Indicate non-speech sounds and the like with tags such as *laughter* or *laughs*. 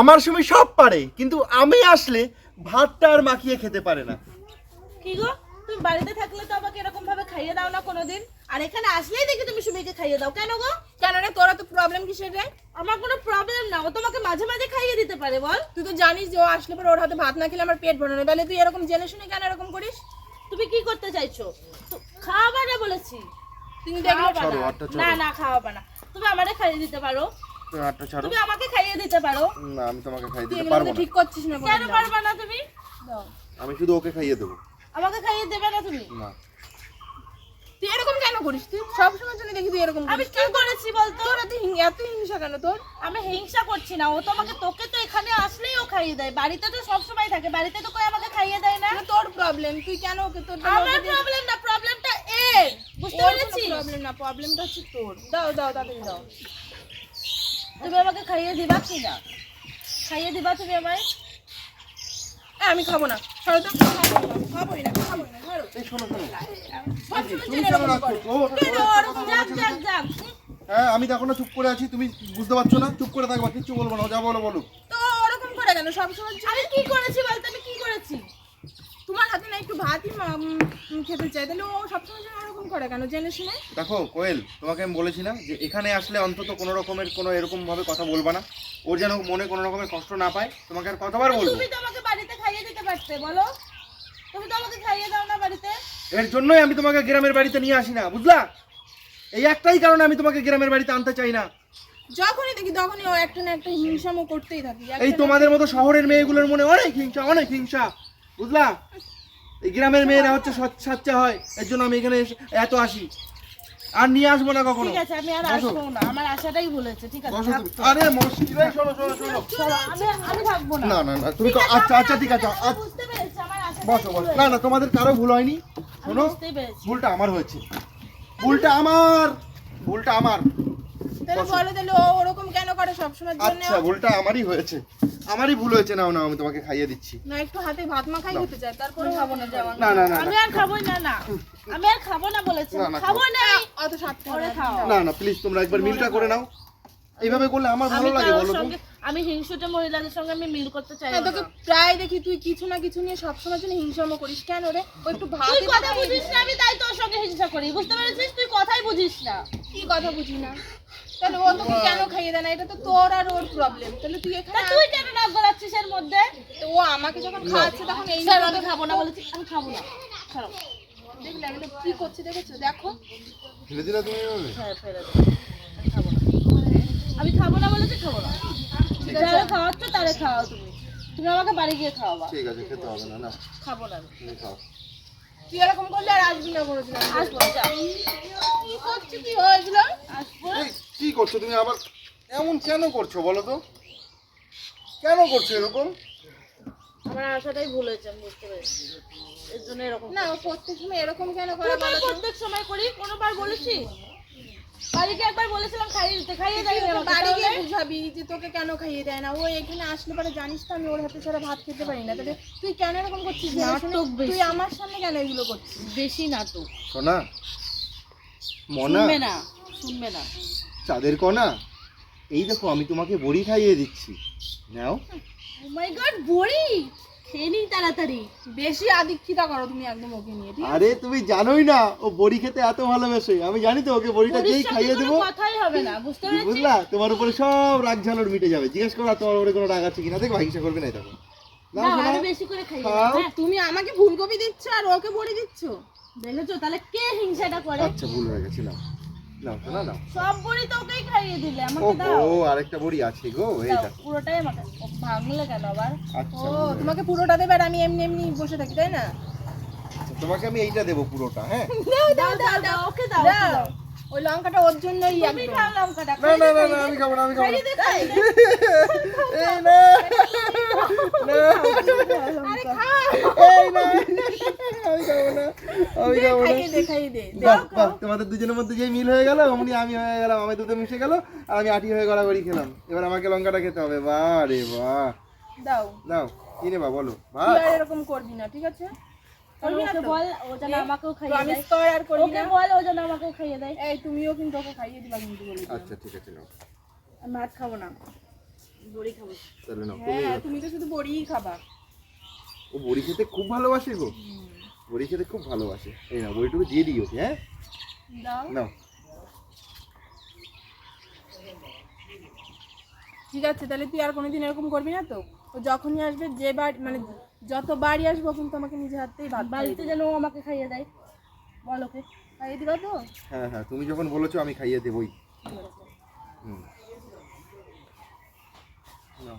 আমার সময় সব পারে কিন্তু আমি আসলে ভাতটা আর মাখিয়ে খেতে পারে না। কি গো? তুমি বাড়িতে থাকলে তো আমাকে এরকম ভাবে খাইয়ে দাও না কোনোদিন। আর এখানে আসলেই দেখি তুমি সুমিকে খাইয়ে দাও। কেন গো? কেন রে তোরা তো প্রবলেম কিসের রে? আমার কোনো প্রবলেম না। ও তোমাকে মাঝে মাঝে খাইয়ে দিতে পারে বল। তুই তো জানিস যে ও আসলে পরে ওর হাতে ভাত না খেলে আমার পেট ভরে না। তাহলে তুই এরকম জেনে শুনে কেন এরকম করিস? তুমি কি করতে চাইছো? তো খাওয়াবা না বলেছি। ছাড়ো, না। না না খাওয়াবা না তুমি আমারে খাইয়ে দিতে পারো। তুমি ছাড়ো। তুমি আমাকে খাইয়ে দিতে পারো। না আমি তোমাকে খাইয়ে দিতে পারব না। ঠিক করছিস না কেন পারবা না তুমি? দাও। আমি শুধু ওকে খাইয়ে দেবো। আমাকে খাইয়ে দেবে না তুমি? না। তুই এরকম কেন করিস? তুই সব সময় জন্য দেখি তুই এরকম আমি কি করেছি বলতো? তোর এত এত হিংসা কেন তোর? আমি হিংসা করছি না। ও তোমাকে তোকে তো এখানে আসলেই ও খাইয়ে দেয়। বাড়িতে তো সব সময় থাকে। বাড়িতে তো কই আমাকে খাইয়ে দেয় না? তোর প্রবলেম তুই কেন ওকে তোর আমার প্রবলেম না প্রবলেমটা এর। বুঝতে পেরেছিস? প্রবলেম না প্রবলেমটা হচ্ছে তোর। দাও দাও তাড়াতাড়ি দাও। তুমি আমাকে খাইয়ে দিবা কি না? খাইয়ে দিবা তুমি আমায়? এ, আমি খাব না। খাবোই না খাবোই না যাক যাক হ্যাঁ আমি তো এখনও চুপ করে আছি তুমি বুঝতে পারছ না? চুপ করে থাকবা কিচ্ছু বলব না যা বলো বলো। তো ওরকম করে কেন? সবসময় আমি কি করেছি বলতো? আমি কি করেছি? তোমার হাতে না একটু ভাতই খেতে চাই। তাহলে ও সবসময় যেন ওরকম করে কেন? জেনে শুনে। দেখো কোয়েল তোমাকে আমি বলেছি না যে এখানে আসলে অন্তত কোনো রকমের কোনো এরকম ভাবে কথা বলবা না। ওর যেন মনে কোনো রকমের কষ্ট না পায় তোমাকে আর কতবার বলব? তুমি তো আমাকে বাড়িতে খাইয়ে দিতে পারতে বলো। তুমি তো আমাকে খাইয়ে দাও না বাড়িতে। এর জন্যই আমি তোমাকে গ্রামের বাড়িতে নিয়ে আসি না বুঝলা? এই একটাই কারণে আমি তোমাকে গ্রামের বাড়িতে আনতে চাই না। যখনই দেখি তখনই ও একটা না একটা হিংসামো করতেই থাকি। এই তোমাদের মতো শহরের মেয়েগুলোর মনে অনেক হিংসা অনেক হিংসা। বুঝলা? এই গ্রামের মেয়েরা হচ্ছে সাচ্চা হয় এর জন্য আমি এখানে এত আসি। আর নিয়ে আসব না কখনো? ঠিক আছে আমি আর আসব না আমার আশাটাই ভুলেছে ঠিক আছে। আরে শোনো শোনো শোনো। আমি আমি থাকব না। না না না তুমি তো- আচ্ছা আচ্ছা ঠিক আছে আচ্ছা, বুঝতে পেরেছি আমার আশাটাই বসো বসো। না না তোমাদের কারও ভুল হয়নি। শোনো ভুলটা আমার হয়েছে। ভুলটা আমার। ভুলটা আমার। তাহলে বলো তাহলে ও ওরকম কেন করে? সবসময় জন্য আচ্ছা ভুলটা আমারই হয়েছে। আমারই ভুল হয়েছে। নাও না আমি তোমাকে খাইয়ে দিচ্ছি। না একটু হাতে ভাত মাখাই হতে চায় তারপরে খাব না যাওয়া না না না আমি আর খাবোই না না। আমি আর খাব না বলেছি। না, না, খাব। না। অত সাত পরে খাও। না না প্লিজ তোমরা একবার মিলটা করে নাও। এইভাবে করলে আমার ভালো লাগে বলো তো। সঙ্গে আমি হিংসুটে মহিলাদের সঙ্গে আমি মিল করতে চাই হ্যাঁ, তোকে প্রায় দেখি তুই কিছু না কিছু নিয়ে সবসময় জন্য হিংসামো করিস কেন রে? ও একটু ভাত তুই কথা বুঝিস না আমি তাই তোর সঙ্গে হিংসা করি বুঝতে পেরেছিস? তুই কথাই বুঝিস না। কি কথা বুঝি না? তাহলে ও তোকে কেন খাইয়ে দেয় না? এটা তো তোর আর ওর প্রবলেম তাহলে তুই এখানে তুই কেন নাক গলাচ্ছিস এর মধ্যে? তো ও আমাকে যখন খাওয়াচ্ছে তখন এই স্যার আমি খাব না বলেছি আমি খাব না। ছাড়ো। দেখলে এগুলো কি করছে দেখেছ? দেখো। ফেলে দিলে তুমি হ্যাঁ ফেলে আমি খাব না। আমি খাব না বলেছি খাব না। যারা খাওয়াচ্ছ তারে খাওয়াও তুমি। তুমি আমাকে বাড়ি গিয়ে খাওয়াবা। ঠিক আছে খেতে হবে না না। খাব না তুমি খাও। তুই এরকম করলে আর আসবি না কোনোদিন আসব যা। কি হয়েছিল? আসব। কি করছ তুমি আবার? এমন কেন করছ বলো তো? কেন করছ এরকম? আমার আশাটাই ভুল হয়েছে আমি বুঝতে পেরেছি। এর জন্য এরকম না প্রত্যেক সময় এরকম কেন করে বলো প্রত্যেক সময় করি? কোনোবার বলেছি? বাড়িকে একবার বলেছিলাম খাইয়ে দিতে খাইয়ে দেয় বাড়ি গিয়ে বুঝাবি যে তোকে কেন খাইয়ে দেয় না? ও এখানে আসলে পরে জানিস তো আমি ওর হাতে ছাড়া ভাত খেতে পারি না। তাহলে তুই কেন এরকম করছিস? শুনে? নাটক। তুই আমার সামনে কেন এগুলো করছিস? বেশি নাটক। মনা। শুনবে না শুনবে না। চাঁদের কণা? এই দেখো আমি তোমাকে বড়ি খাইয়ে দিচ্ছি। নাও। ও মাই গড বড়ি? খেয়ে নিই তাড়াতাড়ি। বেশি আদিক্ষিতা করো তুমি একদম ওকে নিয়ে ঠিক আছে? আরে তুমি জানোই না ও বড়ি খেতে এত ভালোবাসে। আমি জানি তো ওকে বড়িটা যেই খাইয়ে কোনো দেবো। কথাই হবে না বুঝতে পেরেছিস বুঝলা? তোমার উপরে সব রাগ ঝালর মিটে যাবে। জিজ্ঞেস করো আর তোমার উপরে কোনো রাগ আছে কিনা? দেখো হিংসা করবে না দেখো। না আরও বেশি করে খাইয়ে খাও। হ্যাঁ তুমি আমাকে ফুলকপি দিচ্ছ আর ওকে বড়ি দিচ্ছ? দেখেছ তাহলে কে হিংসাটা করে? আচ্ছা ভুল হয়ে গেছে নাও নাও। সব বড়ি তো ওকেই খাইয়ে দিলে আমাকে দাও। ও আরেকটা বড়ি আছে গো এই দেখো। পুরোটাই আমাকে। ও, ভাঙলে কেন আবার? আচ্ছা ও। তোমাকে পুরোটা দেবে আর আমি এমনি এমনি বসে থাকি তাই না? আচ্ছা, তোমাকে আমি এইটা দেবো পুরোটা হ্যাঁ? *laughs* দাও দাও দাও ওকে দাও ওকে দাও দাও। ওই লঙ্কাটা ওর জন্যই তুমি খাও লঙ্কাটা না না না না আমি খাব না খাব। *laughs* এই না। আরে আমি খাব না আমি খাব না। খাইয়ে দে খাইয়ে দে। বাহ বাহ তোমাদের দুজনের মধ্যে যে মিল হয়ে গেল অমনি আমি হয়ে গেলাম আমি দুধে মিশে গেল আর আমি আটি হয়ে গড়াগড়ি খেলাম। এবার আমাকে লঙ্কাটা খেতে হবে বাহ রে বাহ। দাও। দাও কি নেবা বলো ভাত এরকম করবি না ঠিক আছে? ওকে বল ও যেন আমাকেও খাইয়ে প্রমিস দেয়। কর আর করবি ওকে বল ও যেন আমাকেও খাইয়ে দেয়। এই তুমিও কিন্তু ওকে খাইয়ে দিবা কিন্তু বলে। আচ্ছা ঠিক আছে নাও। আমি ভাত খাব না। বড়ি খাব। তাহলে নাও হ্যাঁ তুমি তো শুধু বড়িই খাবা। ও বড়ি খেতে খুব ভালোবাসে গো। বড়ি খেতে খুব ভালোবাসে। এই না বড়িটুকু দিয়ে দিই ওকে হ্যাঁ? নাও। ঠিক আছে তাহলে তুই আর কোনোদিন এরকম করবি না তো? ও যখনই আসবে যে বাড়ি মানে যত বাড়ি আসব কিন্তু আমাকে নিজে হাতেই ভাত বাড়িতে যেন ও আমাকে খাইয়ে দেয়। বল ওকে খাইয়ে দিবা তো? হ্যাঁ হ্যাঁ তুমি যখন বলেছ আমি খাইয়ে দেবই। হুম। নাও।